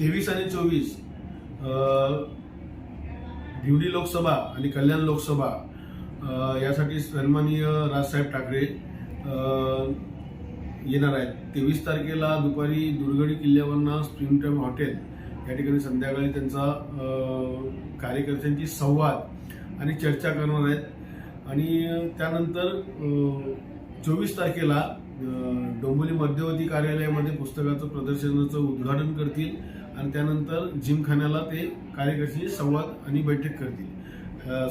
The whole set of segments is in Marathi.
तेवीस आणि चोवीस भिवडी लोकसभा आणि कल्याण लोकसभा यासाठी सन्माननीय राजसाहेब ठाकरे येणार आहेत. तेवीस तारखेला दुपारी दुर्गडी किल्ल्यावरनं स्प्रिंग टाइम हॉटेल या ठिकाणी संध्याकाळी त्यांचा कार्यकर्त्यांची संवाद आणि चर्चा करणार आहेत. आणि त्यानंतर चोवीस तारखेला अ, डोंबिवली मध्यवर्ती कार्यालयामध्ये पुस्तकाचं प्रदर्शनाचं उद्घाटन करतील. आणि त्यानंतर जिमखान्याला ते कार्यकर्त्यांशी संवाद आणि बैठक करतील.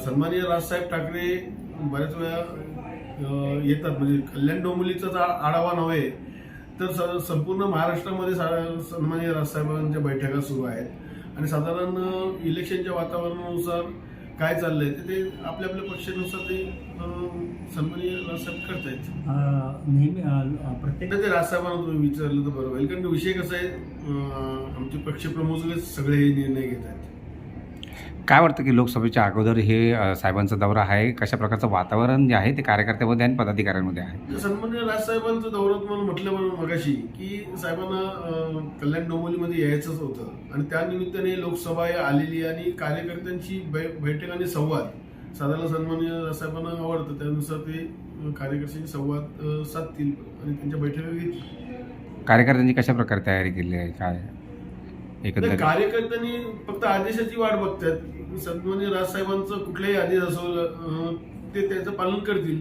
सन्माननीय राजसाहेब ठाकरे बऱ्याच वेळा येतात. म्हणजे कल्याण डोंबिवलीचाच आढावा नव्हे तर स- संपूर्ण महाराष्ट्रामध्ये सा- सन्माननीय राजसाहेबांच्या बैठका सुरू आहेत. आणि साधारण इलेक्शनच्या वातावरणानुसार काय चाललंय ते ते आपल्या आपल्या पक्षानुसार ते सन्माननीय राजसाहेब करतायत. नेहमी प्रत्येक ते राजसाहेबांना तुम्ही विचारलं तर बरं होईल कारण विषय कसा आहे अं, आमचे पक्षप्रमुख सगळे हे निर्णय घेत आहेत काय वाटतं की लोकसभेच्या अगोदर हे अ, साहेबांचा दौरा आहे? कशा प्रकारचं वातावरण जे आहे ते कार्यकर्त्यामध्ये आणि पदाधिकाऱ्यांमध्ये आहे? सन्मान्य राजसाहेबांचं दौऱ्यात मला म्हटलं म्हणून मगाशी की साहेबांना अं, कल्याण डोंबिवलीमध्ये यायचंच होतं. आणि त्या निमित्ताने लोकसभा आलेली आणि कार्यकर्त्यांची बै- बैठक आणि संवाद साधारण सन्मान्य राजसाहेबांना आवडतं. त्यानुसार ते कार्यकर्त्यांशी संवाद साधतील आणि त्यांच्या बैठका घेतील. कार्यकर्त्यांची कशा प्रकारे तयारी केली आहे? काय? नाही, एकंदरीत कार्यकर्त्यांनी फक्त आदेशाची वाट बघतात सन्मान्य राजसाहेबांचं कुठलाही आदेश असो ते त्याचं पालन करतील.